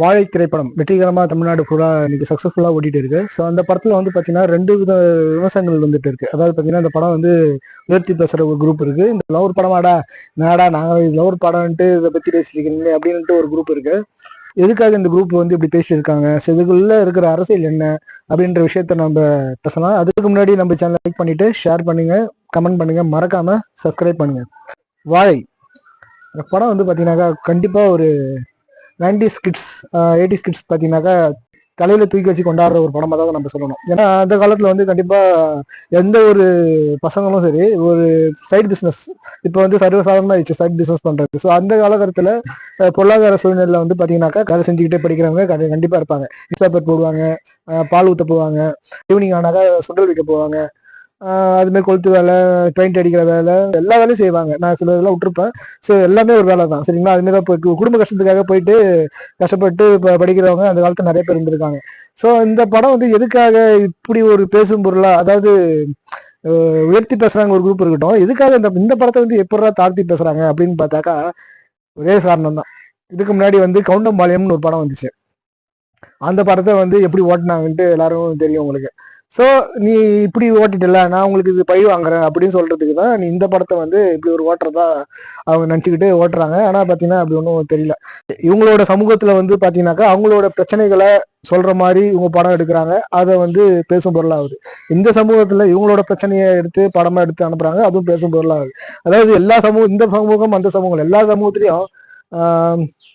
வாழை திரைப்படம் வெற்றிகரமாக தமிழ்நாடு ஃபுல்லாக இன்னைக்கு சக்ஸஸ்ஃபுல்லாக ஓட்டிகிட்டு இருக்கு ஸோ அந்த படத்தில் வந்து பார்த்தீங்கன்னா ரெண்டு வித விமர்சனங்கள் வந்துட்டு இருக்கு. அதாவது பார்த்தீங்கன்னா இந்த படம் வந்து உயர்த்தி பேசுகிற ஒரு குரூப் இருக்கு. இந்த லவர் படமாடா நாடா நாங்கள் லவர் படம்ன்ட்டு இதை பற்றி பேசியிருக்கீங்களே அப்படின்ட்டு ஒரு குரூப் இருக்கு. எதுக்காக இந்த குரூப் வந்து இப்படி பேசியிருக்காங்க? ஸோ இதுக்குள்ள இருக்கிற அரசியல் என்ன? அப்படின்ற விஷயத்த நம்ம பேசலாம். அதுக்கு முன்னாடி நம்ம சேனல் லைக் பண்ணிட்டு ஷேர் பண்ணுங்க கமெண்ட் பண்ணுங்க. மறக்காம சப்ஸ்கிரைப் பண்ணுங்க. வாழை. இந்த படம் வந்து பார்த்தீங்கன்னாக்கா கண்டிப்பாக ஒரு நைன்டிஸ் கிட்ஸ் எயிட்டிஸ் கிட்ஸ் பார்த்தீங்கன்னாக்கா தலையில தூக்கி வச்சு கொண்டாடுற ஒரு படமாக தான் நம்ம சொல்லணும். ஏன்னா அந்த காலத்தில் வந்து கண்டிப்பாக எந்த ஒரு பசங்களும் சரி ஒரு சைட் பிஸ்னஸ் இப்போ வந்து சர்வசாதாரணமாக ஆயிடுச்சு சைடு பிஸ்னஸ் பண்ணுறது ஸோ அந்த காலகட்டத்தில் பொருளாதார சூழ்நிலையில் வந்து பார்த்தீங்கன்னாக்கா கதை செஞ்சுக்கிட்டே படிக்கிறவங்க கண்டி- கண்டிப்பாக இருப்பாங்க. நியூஸ் பேப்பர் போடுவாங்க பால் ஊற்ற போவாங்க ஈவினிங் ஆனாக்கா சுண்டல் விற்க போவாங்க. அதுமாதிரி அது கொளுத்து வேலை பெயிண்ட் அடிக்கிற வேலை எல்லா வேலையும் செய்வாங்க. நான் சில இதெல்லாம் விட்டுருப்பேன். ஸோ எல்லாமே ஒரு வேலை தான் சரிங்களா? அதுமாரி தான் போய் குடும்ப கஷ்டத்துக்காக போயிட்டு கஷ்டப்பட்டு இப்போ படிக்கிறவங்க அந்த காலத்தில் நிறைய பேர் இருந்திருக்காங்க. ஸோ இந்த படம் வந்து எதுக்காக இப்படி ஒரு பேசும் பொருளா அதாவது உயர்த்தி பேசுறாங்க ஒரு குரூப் இருக்கட்டும் எதுக்காக இந்த இந்த படத்தை வந்து எப்படா தாழ்த்தி பேசுறாங்க அப்படின்னு பார்த்தாக்கா ஒரே காரணம் தான். இதுக்கு முன்னாடி வந்து கவுண்டம்பாளையம்னு ஒரு படம் வந்துச்சு. அந்த படத்தை வந்து எப்படி ஓட்டினாங்கன்ட்டு எல்லாரும் தெரியும் உங்களுக்கு. ஸோ நீ இப்படி ஓட்டிட்டல நான் உங்களுக்கு இது பழி வாங்குறேன் அப்படின்னு சொல்றதுக்கு தான் நீ இந்த படத்தை வந்து இப்படி ஒரு ஓட்டுறதா அவங்க நினச்சிக்கிட்டு ஓட்டுறாங்க. ஆனால் பார்த்தீங்கன்னா அப்படி ஒன்றும் தெரியல. இவங்களோட சமூகத்தில் வந்து பார்த்தீங்கன்னாக்கா அவங்களோட பிரச்சனைகளை சொல்ற மாதிரி இவங்க படம் எடுக்கிறாங்க. அதை வந்து பேசும் பொருளாகுது. இந்த சமூகத்துல இவங்களோட பிரச்சனையை எடுத்து படமா எடுத்து அனுப்புறாங்க. அதுவும் பேசும் பொருளாகுது. அதாவது எல்லா சமூகம் இந்த சமூகம் அந்த சமூகம் எல்லா சமூகத்திலையும்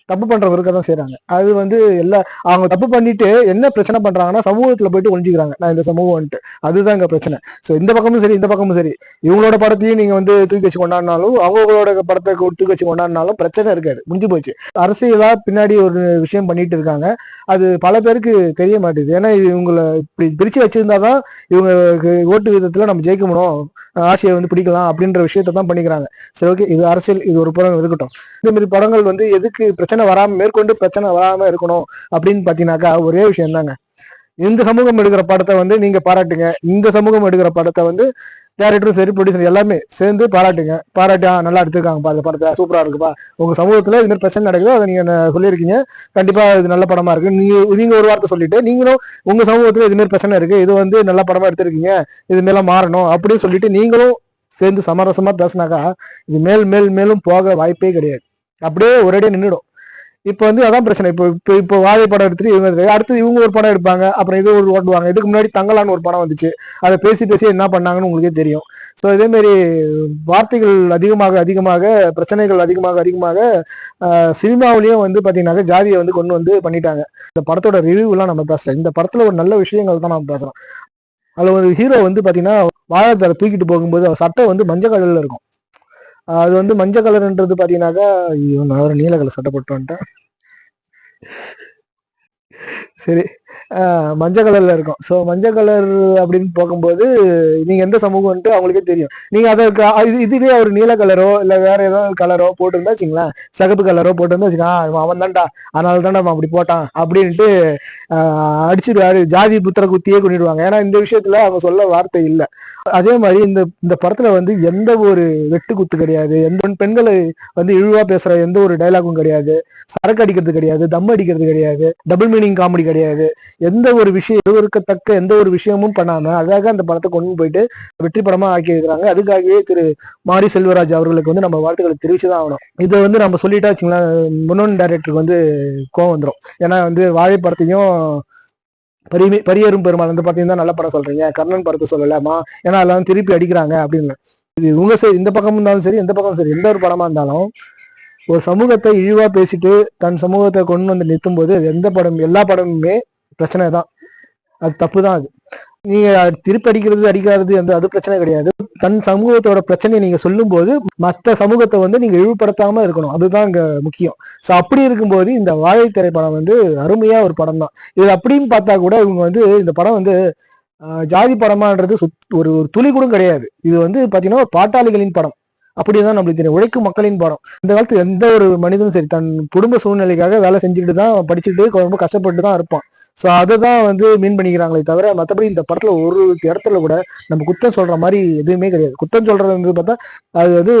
தப்பு பண்றவங்க இருக்க தான் செய்யறாங்க அது வந்து எல்லா அவங்க தப்பு பண்ணிட்டு என்ன பிரச்சனை பண்றாங்கன்னா சமூகத்துல போயிட்டு ஒழிஞ்சுக்கிறாங்க. நான் இந்த சமூகம்ட்டு அதுதான் இங்க பிரச்சனை. ஸோ இந்த பக்கமும் சரி இந்த பக்கமும் சரி. இவங்களோட படத்தையும் நீங்க வந்து தூக்கி வச்சு கொண்டாடினாலும் அவங்களோட படத்தை தூக்கி வச்சு கொண்டாடினாலும் பிரச்சனை இருக்காது. முடிஞ்சு போச்சு. அரசியலா பின்னாடி ஒரு விஷயம் பண்ணிட்டு இருக்காங்க. அது பல பேருக்கு தெரிய மாட்டேங்குது ஏன்னா இது இவங்களை இப்படி பிரிச்சு வச்சிருந்தாதான் இவங்களுக்கு ஓட்டு விதத்துல நம்ம ஜெயிக்க முடியும் ஆசையை வந்து பிடிக்கலாம் அப்படின்ற விஷயத்த தான் பண்ணிக்கிறாங்க. சரி ஓகே. இது அரசியல் இது ஒரு புறம் இருக்கட்டும். இந்த மாதிரி படங்கள் வந்து எதுக்கு பிரச்சனை பிரச்சனை வராம மேற்கொண்டு பிரச்சனை வராம இருக்கணும் அப்படின்னு பாத்தீங்கன்னாக்கா ஒரே விஷயம் தாங்க. இந்த சமூகம் எடுக்கிற படத்தை வந்து நீங்க பாராட்டுங்க. இந்த சமூகம் எடுக்கிற படத்தை வந்து டேரக்டரும் சரி ப்ரொடியூசர் எல்லாமே சேர்ந்து பாராட்டுங்க. பாராட்டி "ஆ, நல்லா எடுத்திருக்காங்கப்பா இந்த படத்தை சூப்பரா இருக்குப்பா. உங்க சமூகத்துல இது மாதிரி பிரச்சனை நடக்குது அதை நீங்க சொல்லியிருக்கீங்க. கண்டிப்பா இது நல்ல படமா இருக்கு. நீங்க நீங்க ஒரு வார்த்தை சொல்லிட்டு நீங்களும் உங்க சமூகத்துல இது மாதிரி பிரச்சனை இருக்கு. இது வந்து நல்ல படமா எடுத்திருக்கீங்க. இது மேல மாறணும் அப்படின்னு சொல்லிட்டு நீங்களும் சேர்ந்து சமரசமா பேசினாக்கா இது மேல் மேல் மேலும் போக வாய்ப்பே கிடையாது. அப்படியே ஒரேடியே நின்றுடும் இப்போ வந்து அதான் பிரச்சனை. இப்போ இப்போ இப்போ வாழை படம் எடுத்துட்டு இவங்க அடுத்து இவங்க ஒரு படம் எடுப்பாங்க அப்புறம் இது ஒரு ஓட்டுவாங்க. இதுக்கு முன்னாடி தங்கலான்னு ஒரு படம் வந்துச்சு. அதை பேசி பேசி என்ன பண்ணாங்கன்னு உங்களுக்கே தெரியும். ஸோ இதே வார்த்தைகள் அதிகமாக அதிகமாக பிரச்சனைகள் அதிகமாக அதிகமாக ஆஹ், வந்து பார்த்தீங்கன்னாக்க ஜாதியை வந்து கொண்டு வந்து பண்ணிட்டாங்க. இந்த படத்தோட ரிவ்யூலாம் நம்ம பேசலாம் இந்த படத்துல ஒரு நல்ல விஷயங்கள் தான் நம்ம பேசுறோம் அதில் ஒரு ஹீரோ வந்து பார்த்தீங்கன்னா வாழைத்தரை தூக்கிட்டு போகும்போது அவர் சட்டை வந்து மஞ்சள் கடலில் இருக்கும். அது வந்து மஞ்சள் கலர்ன்றது பார்த்தீங்கன்னாக்கா ஐயோ நான் ஒரு நீல கலர் சட்டை போட்டு வந்துட்டேன். சரி. மஞ்சள் கலர்ல இருக்கும். ஸோ மஞ்சள் கலர் அப்படின்னு பார்க்கும்போது நீங்க எந்த சமூகம்ன்ட்டு அவங்களுக்கே தெரியும். நீங்க அதை இது இதுவே ஒரு நீல கலரோ இல்ல வேற ஏதாவது கலரோ போட்டிருந்தா வச்சுங்களேன் சிகப்பு கலரோ போட்டிருந்தா வச்சுக்கோங்க அவன் தான்டா. அதனால தான்டா அவன் அப்படி போட்டான். அப்படின்ட்டு ஆஹ் அடிச்சிருவாரு. ஜாதி புத்திர குத்தியே கொண்டுடுவாங்க. ஏன்னா இந்த விஷயத்துல அவங்க சொல்ல வார்த்தை இல்லை. அதே மாதிரி இந்த இந்த படத்துல வந்து எந்த ஒரு வெட்டு குத்து கிடையாது. எந்த பெண்களை வந்து இழிவா பேசுற எந்த ஒரு டைலாகும் கிடையாது. சரக்கு அடிக்கிறது கிடையாது. தம் அடிக்கிறது கிடையாது. டபுள் மீனிங் காமெடி கிடையாது. எந்த ஒரு விஷயம் இருக்கத்தக்க எந்த ஒரு விஷயமும் பண்ணாம அழகாக அந்த படத்தை கொண்டு போயிட்டு வெற்றி படமா ஆக்கி இருக்கிறாங்க அதுக்காகவே திரு மாரி செல்வராஜ் அவர்களுக்கு வந்து நம்ம வாழ்த்துக்களை தெரிவிச்சுதான் ஆகணும். இதை வந்து நம்ம சொல்லிட்டா வச்சுங்களேன் முன்னோன் டைரக்டருக்கு வந்து கோவம் வந்துடும் ஏன்னா வந்து வாழை படத்தையும் பரிமை பரியரும் பெருமாள் அந்த படத்தையும் தான் நல்ல படம் சொல்றீங்க. கர்ணன் படத்தை சொல்லலாமா? ஏன்னா அதெல்லாம் திருப்பி அடிக்கிறாங்க அப்படின்னு. இது உங்க சரி இந்த பக்கம் இருந்தாலும் சரி எந்த பக்கம் சரி எந்த ஒரு படமா இருந்தாலும் ஒரு சமூகத்தை இழிவா பேசிட்டு தன் சமூகத்தை கொண்டு வந்து நிறுத்தும் போது எந்த படம் எல்லா படமுமே பிரச்சனை தான். அது தப்பு தான் அது. நீங்க திருப்பி அடிக்கிறது அடிக்காதது அந்த அது பிரச்சனை கிடையாது. தன் சமூகத்தோட பிரச்சனையை நீங்க சொல்லும்போது மற்ற சமூகத்தை வந்து நீங்க இழிவுபடுத்தாம இருக்கணும். அதுதான் இங்க முக்கியம். ஸோ அப்படி இருக்கும்போது இந்த வாழை திரைப்படம் வந்து அருமையா ஒரு படம் தான். இது அப்படின்னு பார்த்தா கூட இவங்க வந்து இந்த படம் வந்து ஜாதி படமான்றது சுத்- ஒரு ஒரு துளி கூட கிடையாது. இது வந்து பாத்தீங்கன்னா பாட்டாளிகளின் படம். அப்படிதான் நம்மளுக்கு தெரியும். உழைக்கும் மக்களின் படம். இந்த காலத்து எந்த ஒரு மனிதனும் சரி தன் குடும்ப சூழ்நிலைக்காக வேலை செஞ்சுட்டு தான் படிச்சுட்டு ரொம்ப கஷ்டப்பட்டு தான் இருப்பான். ஸோ அதை தான் வந்து மீன் பண்ணிக்கிறாங்களே தவிர மற்றபடி இந்த படத்துல ஒரு இடத்துல கூட நம்ம குத்தம் சொல்ற மாதிரி எதுவுமே கிடையாது. குத்தம் சொல்றது வந்து பார்த்தா அது வந்து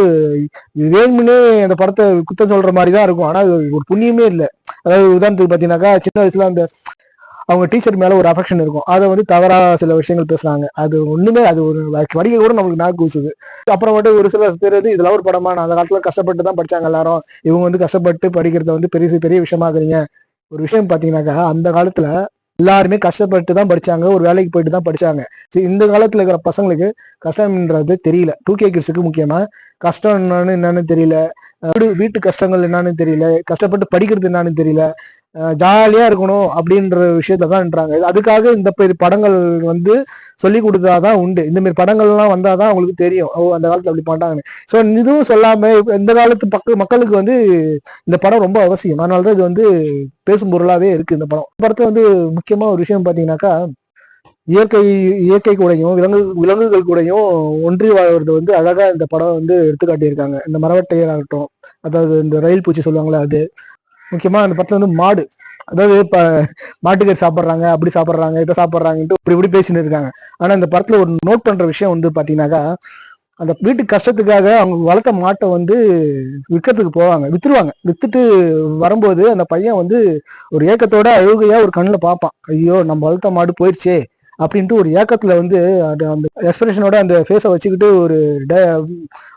வேணும்னே அந்த படத்தை குத்தம் சொல்ற மாதிரி தான் இருக்கும். ஆனால் அது ஒரு புண்ணியமே இல்லை. அதாவது உதாரணத்துக்கு பார்த்தீங்கன்னாக்கா சின்ன வயசுல அந்த அவங்க டீச்சர் மேல ஒரு அஃபெக்ஷன் இருக்கும். அதை வந்து தவறா சில விஷயங்கள் பேசுறாங்க. அது ஒண்ணுமே அது ஒரு படிக்க கூட நமக்கு நாக்கு கூசுது. அப்புறம் மட்டும் ஒரு சில பேர் வந்து இதெல்லாம் ஒரு படமா? நான் அந்த காலத்துல கஷ்டப்பட்டு தான் படிச்சாங்க எல்லாரும். இவங்க வந்து கஷ்டப்பட்டு படிக்கிறத வந்து பெரிய பெரிய விஷயமாக்குறீங்க ஒரு விஷயம் பார்த்தீங்கன்னாக்கா அந்த காலத்துல எல்லாருமே கஷ்டப்பட்டு தான் படிச்சாங்க ஒரு வேலைக்கு போயிட்டு தான் படிச்சாங்க. சரி, இந்த காலத்துல இருக்கிற பசங்களுக்கு கஷ்டம்ன்றது தெரியல. டூ கே கிட்ஸுக்கு முக்கியமா கஷ்டம் என்னன்னு என்னன்னு தெரியல. வீடு- வீட்டு கஷ்டங்கள் என்னன்னு தெரியல. கஷ்டப்பட்டு படிக்கிறது என்னன்னு தெரியல. ஜாலியா இருக்கணும் அப்படின்ற விஷயத்த தான்ன்றாங்க அதுக்காக இந்த பெரிய படங்கள் வந்து சொல்லி கொடுத்தாதான் உண்டு. இந்த மாதிரி படங்கள்லாம் வந்தாதான் அவங்களுக்கு தெரியும். ஓ அந்த காலத்துல அப்படி பண்ணுறாங்கன்னு ஸோ இதுவும் சொல்லாம இந்த காலத்து பக்க மக்களுக்கு வந்து இந்த படம் ரொம்ப அவசியம். அதனாலதான் இது வந்து பேசும் பொருளாவே இருக்கு இந்த படம். இந்த வந்து முக்கியமா ஒரு விஷயம் பாத்தீங்கன்னாக்கா இயற்கை இயற்கை கூடையும் விலங்கு விலங்குகள் கூடையும் ஒன்றி வாழ்வது வந்து அழகா இந்த படம் வந்து எடுத்துக்காட்டியிருக்காங்க இந்த மரவட்டையர் ஆகட்டும் அதாவது இந்த ரயில் பூச்சி சொல்லுவாங்களே அது. முக்கியமா அந்த படத்துல வந்து மாடு. அதாவது இப்ப மாட்டுக்கறி சாப்பிட்றாங்க அப்படி சாப்பிட்றாங்க இதை சாப்பிட்றாங்கன்ட்டு இப்படி இப்படி பேசிட்டு இருக்காங்க. ஆனா இந்த படத்துல ஒரு நோட் பண்ற விஷயம் வந்து பாத்தீங்கன்னாக்கா அந்த வீட்டு கஷ்டத்துக்காக அவங்க வளர்த்த மாட்டை வந்து விற்கிறதுக்கு போவாங்க வித்துருவாங்க. வித்துட்டு வரும்போது அந்த பையன் வந்து ஒரு ஏக்கத்தோட அழுகையா ஒரு கண்ணுல பார்ப்பான். ஐயோ நம்ம வளர்த்த மாடு போயிடுச்சே அப்படின்ட்டு ஒரு ஏக்கத்துல வந்து அந்த எக்ஸ்பிரஷனோட அந்த ஃபேஸை வச்சுக்கிட்டு ஒரு டே-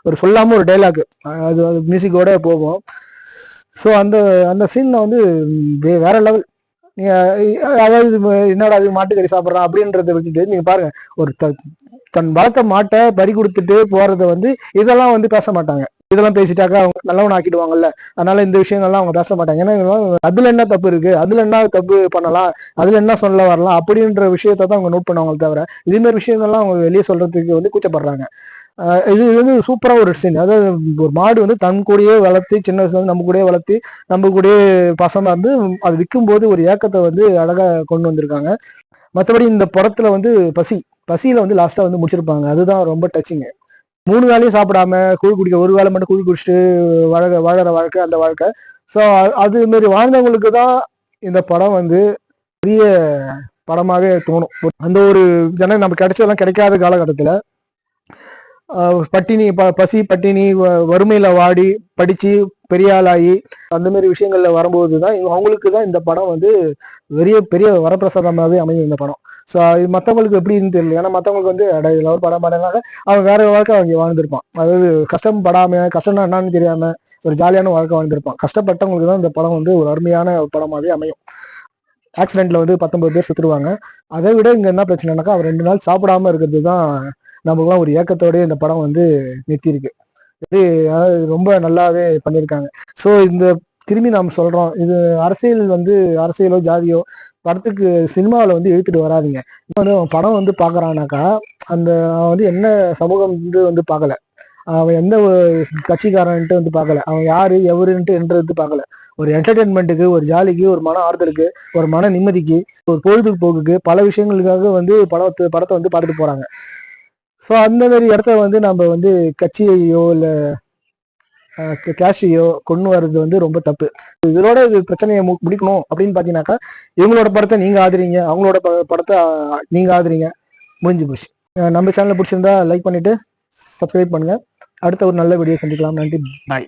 ஒரு சொல்லாம ஒரு டைலாக் அது அது மியூசிக்கோட போகும். ஸோ அந்த அந்த சீன்ல வந்து வேற லெவல் நீங்கள் அதாவது என்னடா அது மாட்டுக்கறி சாப்பிட்றான் அப்படின்றத வச்சுட்டு நீங்க பாருங்க. ஒரு த- தன் வளர்த்த மாட்டை பறி கொடுத்துட்டு போறத வந்து இதெல்லாம் வந்து பேச மாட்டாங்க. இதெல்லாம் பேசிட்டாக்கா அவங்க நல்லவன் ஆக்கிடுவாங்கல்ல. அதனால இந்த விஷயங்கள்லாம் அவங்க பேச மாட்டாங்க. ஏன்னா அதுல என்ன தப்பு இருக்கு? அதுல என்ன தப்பு பண்ணலாம்? அதுல என்ன சொல்ல வரலாம்? அப்படின்ற விஷயத்த தான் அவங்க நோட் பண்ணுவாங்க தவிர இதே மாதிரி விஷயங்கள்லாம் அவங்க வெளியே சொல்றதுக்கு வந்து கூச்சப்படுறாங்க. இது இது வந்து சூப்பரா ஒரு சீன் அதாவது ஒரு மாடு வந்து தன் கூடயே வளர்த்து சின்ன வயசுலேருந்து நம்ம கூடயே வளர்த்து நம்ம கூடயே பாசமா இருந்து அது விற்கும் போது ஒரு ஏக்கத்தை வந்து அழகா கொண்டு வந்திருக்காங்க. மற்றபடி இந்த படத்துல வந்து பசி பசியில வந்து லாஸ்டா வந்து முடிச்சிருப்பாங்க. அதுதான் ரொம்ப டச்சிங்க மூணு வேலையும் சாப்பிடாம கூழ் குடிக்க ஒரு வேளை மட்டும் கூழ் குடிச்சிட்டு வாழ வாழற வாழ்க்கை அந்த வாழ்க்கை. ஸோ அது மாரி வாழ்ந்தவங்களுக்கு தான் இந்த படம் வந்து பெரிய படமாகவே தோணும். அந்த ஒரு ஜன நம்ம கிடைச்சதெல்லாம் கிடைக்காத காலகட்டத்தில் பட்டினி ப- பசி பட்டினி வ- வறுமையில வாடி படிச்சு பெரிய ஆளாகி அந்த மாதிரி விஷயங்கள்ல வரும்போது தான் இவங்க- அவங்களுக்கு தான் இந்த படம் வந்து பெரிய பெரிய வரப்பிரசாதமாகவே அமையும் இந்த படம். ஸோ இது மற்றவங்களுக்கு எப்படின்னு தெரியல. ஏன்னா மற்றவங்களுக்கு வந்து அட ஒரு படம் பண்ணனால அவன் வேற வாழ்க்கை அவங்க வாழ்ந்திருப்பான். அதாவது கஷ்டம் படாம கஷ்டம்னா என்னன்னு தெரியாம ஒரு ஜாலியான வாழ்க்கை வாழ்ந்திருப்பான். கஷ்டப்பட்டவங்களுக்கு தான் இந்த படம் வந்து ஒரு அருமையான படமாகவே அமையும். ஆக்சிடென்ட்ல வந்து பத்தொன்பது பேர் செத்துருவாங்க. அதை விட இங்க என்ன பிரச்சனைனாக்கா அவன் ரெண்டு நாள் சாப்பிடாம இருக்கிறது தான் நமக்குலாம் ஒரு ஏக்கத்தோடய இந்த படம் வந்து நிறுத்தியிருக்கு. இது ரொம்ப நல்லாவே பண்ணியிருக்காங்க. ஸோ இந்த திரும்பி நாம் சொல்கிறோம் இது அரசியல் வந்து அரசியலோ ஜாதியோ படத்துக்கு சினிமாவில் வந்து இழுத்துட்டு வராதீங்க. இப்போ வந்து அவன் படம் வந்து பார்க்குறானாக்கா அந்த அவன் வந்து என்ன சமூகம் வந்து பார்க்கல. அவன் எந்த ஒரு கட்சிக்காரன்ட்டு வந்து பார்க்கல. அவன் யாரு எவருன்ட்டு என்றது பார்க்கல. ஒரு என்டர்டெயின்மெண்ட்டுக்கு ஒரு ஜாலிக்கு ஒரு மன ஆறுதலுக்கு ஒரு மன நிம்மதிக்கு ஒரு பொழுதுபோக்குக்கு பல விஷயங்களுக்காக வந்து படத்தை படத்தை வந்து பார்த்துட்டு போகிறாங்க ஸோ அந்த மாதிரி இடத்த வந்து நம்ம வந்து கட்சியையோ இல்லை கேஷையோ கொண்டு வர்றது வந்து ரொம்ப தப்பு. இதோட இது பிரச்சனையை மு- முடிக்கணும் அப்படின்னு பார்த்தீங்கன்னாக்கா இவங்களோட படத்தை நீங்கள் ஆதரிங்க அவங்களோட படத்தை நீங்கள் ஆதரிங்க. முடிஞ்சு போச்சு. நம்ம சேனலை பிடிச்சிருந்தா லைக் பண்ணிட்டு சப்ஸ்கிரைப் பண்ணுங்கள் அடுத்த ஒரு நல்ல வீடியோ சந்திக்கலாம். நன்றி. பாய்